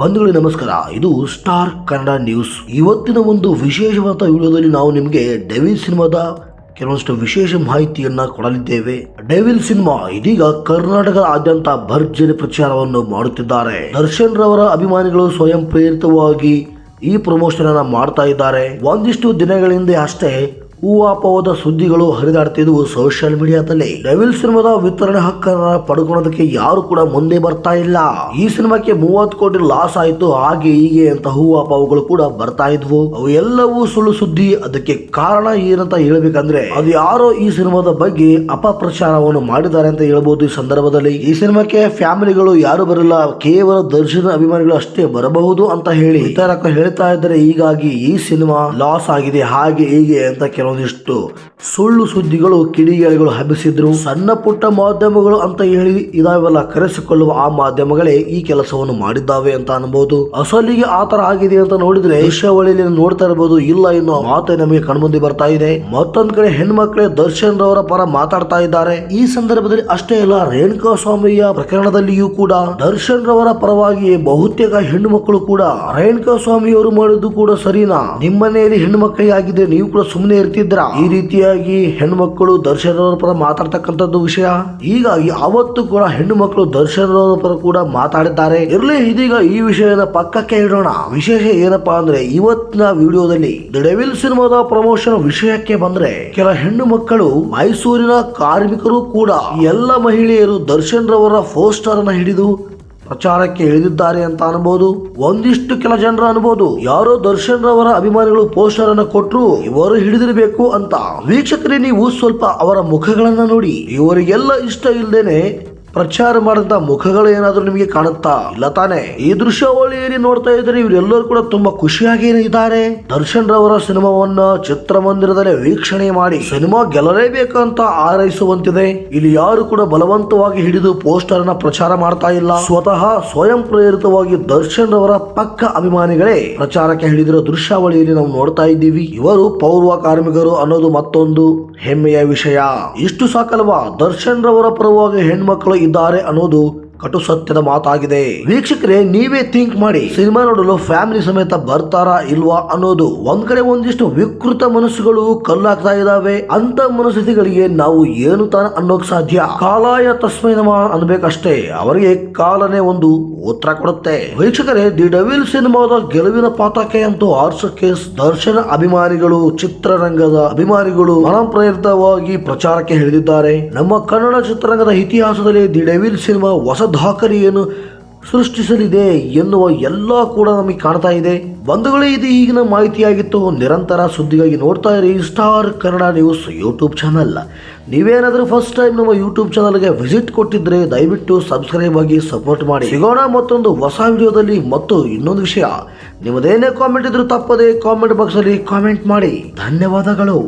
ಬಂಧುಗಳೇ ನಮಸ್ಕಾರ, ಇದು ಸ್ಟಾರ್ ಕನ್ನಡ ನ್ಯೂಸ್. ಇವತ್ತಿನ ಒಂದು ವಿಶೇಷವಾದ ವಿಡಿಯೋದಲ್ಲಿ ನಾವು ನಿಮಗೆ ಡೆವಿಲ್ ಸಿನಿಮಾದ ಕೆಲವೊಂದಷ್ಟು ವಿಶೇಷ ಮಾಹಿತಿಯನ್ನ ಕೊಡಲಿದ್ದೇವೆ. ಡೆವಿಲ್ ಸಿನಿಮಾ ಇದೀಗ ಕರ್ನಾಟಕದಾದ್ಯಂತ ಭರ್ಜರಿ ಪ್ರಚಾರವನ್ನು ಮಾಡುತ್ತಿದ್ದಾರೆ. ದರ್ಶನ್ ರವರ ಅಭಿಮಾನಿಗಳು ಸ್ವಯಂ ಪ್ರೇರಿತವಾಗಿ ಈ ಪ್ರಮೋಷನ್ ಅನ್ನ ಮಾಡ್ತಾ ಇದ್ದಾರೆ. ಒಂದಿಷ್ಟು ದಿನಗಳಿಂದ ಅಷ್ಟೇ ಹೂವಾಪವಾದ ಸುದ್ದಿಗಳು ಹರಿದಾಡ್ತಿದ್ವು ಸೋಷಿಯಲ್ ಮೀಡಿಯಾದಲ್ಲಿ ಡೆವಿಲ್ ಸಿನಿಮಾದ ವಿತರಣೆ ಹಕ್ಕನ್ನ ಪಡ್ಕೊಳ್ಳೋದಕ್ಕೆ ಯಾರು ಕೂಡ ಮುಂದೆ ಬರ್ತಾ ಇಲ್ಲ. ಈ ಸಿನಿಮಾಕ್ಕೆ ಮೂವತ್ತು ಕೋಟಿ ಲಾಸ್ ಆಯ್ತು, ಹಾಗೆ ಹೀಗೆ ಅಂತ ಹೂವಾಪವುಗಳು ಕೂಡ ಬರ್ತಾ ಇದ್ವು. ಅವು ಎಲ್ಲವೂ ಸುಳ್ಳು ಸುದ್ದಿ, ಅದಕ್ಕೆ ಕಾರಣ ಏನಂತ ಹೇಳಬೇಕಂದ್ರೆ, ಅದು ಯಾರೋ ಈ ಸಿನಿಮಾದ ಬಗ್ಗೆ ಅಪಪ್ರಚಾರವನ್ನು ಮಾಡಿದ್ದಾರೆ ಅಂತ ಹೇಳ್ಬೋದು ಈ ಸಂದರ್ಭದಲ್ಲಿ. ಈ ಸಿನಿಮಾಕ್ಕೆ ಫ್ಯಾಮಿಲಿಗಳು ಯಾರು ಬರಲ್ಲ, ಕೇವಲ ದರ್ಶನ ಅಭಿಮಾನಿಗಳು ಅಷ್ಟೇ ಬರಬಹುದು ಅಂತ ಹೇಳಿ. ವಿತರಕ ಹೇಳ್ತಾ ಇದ್ದಾರೆ, ಹೀಗಾಗಿ ಈ ಸಿನಿಮಾ ಲಾಸ್ ಆಗಿದೆ, ಹಾಗೆ ಹೀಗೆ ಅಂತ ಕೆಲವೊಂದಿಷ್ಟು ಸುಳ್ಳು ಸುದ್ದಿಗಳು, ಕಿಡಿಗೇಡಿಗಳು ಹಬ್ಬಿಸಿದ್ರು. ಸಣ್ಣ ಪುಟ್ಟ ಮಾಧ್ಯಮಗಳು ಅಂತ ಹೇಳಿ ಇದಾವೆಲ್ಲ ಕರೆಸಿಕೊಳ್ಳುವ ಆ ಮಾಧ್ಯಮಗಳೇ ಈ ಕೆಲಸವನ್ನು ಮಾಡಿದ್ದಾವೆ ಅಂತ ಅನ್ಬಹುದು ಅಸಲಿಗೆ ಆತರ ಆಗಿದೆ ಅಂತ ನೋಡಿದ್ರೆ ದೃಶ್ಯಾವಳಿಯಲ್ಲಿ ನೋಡ್ತಾ ಇರಬಹುದು ಇಲ್ಲ ಎನ್ನುವ ಮಾತು ನಮಗೆ ಕಣ್ಮುಂದೆ ಬರ್ತಾ ಇದೆ. ಮತ್ತೊಂದ್ ಕಡೆ ಹೆಣ್ಮಕ್ಳೇ ದರ್ಶನ್ ರವರ ಪರ ಮಾತಾಡ್ತಾ ಇದ್ದಾರೆ. ಈ ಸಂದರ್ಭದಲ್ಲಿ ಅಷ್ಟೇ ಅಲ್ಲ, ರೇಣುಕಾ ಸ್ವಾಮಿಯ ಪ್ರಕರಣದಲ್ಲಿಯೂ ಕೂಡ ದರ್ಶನ್ ರವರ ಪರವಾಗಿ ಬಹುತೇಕ ಹೆಣ್ಣು ಕೂಡ, ರೇಣುಕಾ ಸ್ವಾಮಿಯವರು ಮಾಡಿದ್ದು ಕೂಡ ಸರಿನಾ? ನಿಮ್ಮ ಮನೆಯಲ್ಲಿ ಹೆಣ್ಣು ಆಗಿದ್ರೆ ನೀವು ಕೂಡ ಸುಮ್ಮನೆ ಇರ್ತಿದ್ರ ಈ ರೀತಿಯಾಗಿ ಹೆಣ್ಮಕ್ಳು ದರ್ಶನ್ ಪರ ಮಾತಾಡ್ತಕ್ಕಂಥದ್ದು ವಿಷಯ? ಈಗ ಅವತ್ತು ಕೂಡ ಹೆಣ್ಣು ಮಕ್ಕಳು ದರ್ಶನ್ ಪರ ಕೂಡ ಮಾತಾಡಿದ್ದಾರೆ. ಇರ್ಲಿ, ಇದೀಗ ಈ ವಿಷಯನ ಪಕ್ಕಕ್ಕೆ ಇಡೋಣ. ವಿಶೇಷ ಏನಪ್ಪಾ ಅಂದ್ರೆ, ಇವತ್ತಿನ ವಿಡಿಯೋದಲ್ಲಿ ಡೆವಿಲ್ ಸಿನಿಮಾದ ಪ್ರಮೋಷನ್ ವಿಷಯಕ್ಕೆ ಬಂದ್ರೆ, ಕೆಲ ಹೆಣ್ಣು ಮಕ್ಕಳು ಮೈಸೂರಿನ ಕಾರ್ಮಿಕರು ಕೂಡ ಎಲ್ಲ ಮಹಿಳೆಯರು ದರ್ಶನ್ ರವರ ಪೋಸ್ಟರ್ ಅನ್ನ ಹಿಡಿದು ಪ್ರಚಾರಕ್ಕೆ ಇಳಿದಿದ್ದಾರೆ ಅಂತ ಅನ್ಬೋದು. ಒಂದಿಷ್ಟು ಕೆಲ ಜನರು ಅನ್ಬೋದು. ಯಾರೋ ದರ್ಶನ್ ರವರ ಅಭಿಮಾನಿಗಳು ಪೋಸ್ಟರ್ ಅನ್ನ ಕೊಟ್ಟರು ಇವರು ಹಿಡಿದಿರಬೇಕು ಅಂತ. ವೀಕ್ಷಕರೇ, ನೀವು ಸ್ವಲ್ಪ ಅವರ ಮುಖಗಳನ್ನ ನೋಡಿ. ಇವರಿಗೆಲ್ಲ ಇಷ್ಟ ಇಲ್ದೇನೆ ಪ್ರಚಾರ ಮಾಡಿದಂತ ಮುಖಗಳು ಏನಾದರೂ ನಿಮಗೆ ಕಾಣುತ್ತಾ? ಇಲ್ಲ ತಾನೆ? ಈ ದೃಶ್ಯಾವಳಿಯಲ್ಲಿ ನೋಡ್ತಾ ಇದ್ರೆ ಇವರೆಲ್ಲರೂ ಕೂಡ ತುಂಬಾ ಖುಷಿಯಾಗಿ ಇದ್ದಾರೆ. ದರ್ಶನ್ ರವರ ಸಿನಿಮಾವನ್ನ ಚಿತ್ರಮಂದಿರದಲ್ಲಿ ವೀಕ್ಷಣೆ ಮಾಡಿ ಸಿನಿಮಾ ಗೆಲ್ಲಲೇಬೇಕಂತ ಆರೈಸುವಂತಿದೆ ಇಲ್ಲಿ ಯಾರು ಕೂಡ ಬಲವಂತವಾಗಿ ಹಿಡಿದು ಪೋಸ್ಟರ್ನ ಪ್ರಚಾರ ಮಾಡ್ತಾ ಇಲ್ಲ. ಸ್ವತಃ ಸ್ವಯಂ ಪ್ರೇರಿತವಾಗಿ ದರ್ಶನ್ ರವರ ಪಕ್ಕ ಅಭಿಮಾನಿಗಳೇ ಪ್ರಚಾರಕ್ಕೆ ಹಿಡಿದಿರೋ ದೃಶ್ಯಾವಳಿಯಲ್ಲಿ ನಾವು ನೋಡ್ತಾ ಇದ್ದೀವಿ. ಇವರು ಪೌರ್ವ ಕಾರ್ಮಿಕರು ಅನ್ನೋದು ಮತ್ತೊಂದು ಹೆಮ್ಮೆಯ ವಿಷಯ. ಇಷ್ಟು ಸಾಕಲ್ವಾ? ದರ್ಶನ್ ರವರ ಪರವಾಗಿ ಹೆಣ್ಮಕ್ಳು ಇದ್ದಾರೆ ಅನ್ನೋದು ಕಟು ಸತ್ಯದ ಮಾತಾಗಿದೆ. ವೀಕ್ಷಕರೇ, ನೀವೇ ಥಿಂಕ್ ಮಾಡಿ. ಸಿನಿಮಾ ನೋಡಲು ಫ್ಯಾಮಿಲಿ ಸಮೇತ ಬರ್ತಾರಾ ಇಲ್ವಾ ಅನ್ನೋದು ಒಂದ್ ಕಡೆ ಒಂದಿಷ್ಟು ವಿಕೃತ ಮನಸ್ಸುಗಳು ಕಲ್ಲಾಗ್ತಾ ಇದಾವೆ. ಅಂತ ಮನಸ್ಥಿತಿಗಳಿಗೆ ನಾವು ಏನು ತಾನ ಅನ್ನೋಕ್ ಸಾಧ್ಯ? ಕಾಲಾಯ ತಸ್ಮೈ ನಮ ಅನ್ಬೇಕಷ್ಟೇ. ಅವರಿಗೆ ಕಾಲನೇ ಒಂದು ಉತ್ತರ ಕೊಡುತ್ತೆ. ವೀಕ್ಷಕರೇ, ದಿ ಡವಿಲ್ ಸಿನಿಮಾದ ಗೆಲುವಿನ ಪಾತಕ್ಕೆ ಅಂತೂ ಆರ್ಸಕ್ಕೆ ದರ್ಶನ ಅಭಿಮಾನಿಗಳು, ಚಿತ್ರರಂಗದ ಅಭಿಮಾನಿಗಳು ಮನಪ್ರೇರಿತವಾಗಿ ಪ್ರಚಾರಕ್ಕೆ ಹಿಡಿದಿದ್ದಾರೆ ನಮ್ಮ ಕನ್ನಡ ಚಿತ್ರರಂಗದ ಇತಿಹಾಸದಲ್ಲಿ ದಿ ಡೆವಿಲ್ ಸಿನಿಮಾ ಹೊಸ ದಾಖಲೆಯನ್ನು ಸೃಷ್ಟಿಸಲಿದೆ ಎನ್ನುವ ಎಲ್ಲ ಕೂಡ ನಮಗೆ ಕಾಣ್ತಾ ಇದೆ. ಬಂಧುಗಳೇ, ಇದು ಈಗಿನ ಮಾಹಿತಿಯಾಗಿತ್ತು. ನಿರಂತರ ಸುದ್ದಿಗಾಗಿ ನೋಡ್ತಾ ಇರಿ star Kannada news YouTube channel ನೀವೇನಾದರೂ ಫಸ್ಟ್ ಟೈಮ್ ನಮ್ಮ ಯೂಟ್ಯೂಬ್ ಚಾನಲ್ಗೆ ವಿಸಿಟ್ ಕೊಟ್ಟಿದ್ರೆ ದಯವಿಟ್ಟು ಸಬ್ಸ್ಕ್ರೈಬ್ ಆಗಿ ಸಪೋರ್ಟ್ ಮಾಡಿ. ಸಿಗೋಣ ಮತ್ತೊಂದು ಹೊಸ ವಿಡಿಯೋದಲ್ಲಿ ಮತ್ತು ಇನ್ನೊಂದು ವಿಷಯ. ನಿಮ್ಮದೇನೇ ಕಾಮೆಂಟ್ ಇದ್ರೂ ತಪ್ಪದೆ ಕಾಮೆಂಟ್ ಬಾಕ್ಸಲ್ಲಿ ಕಾಮೆಂಟ್ ಮಾಡಿ. ಧನ್ಯವಾದಗಳು.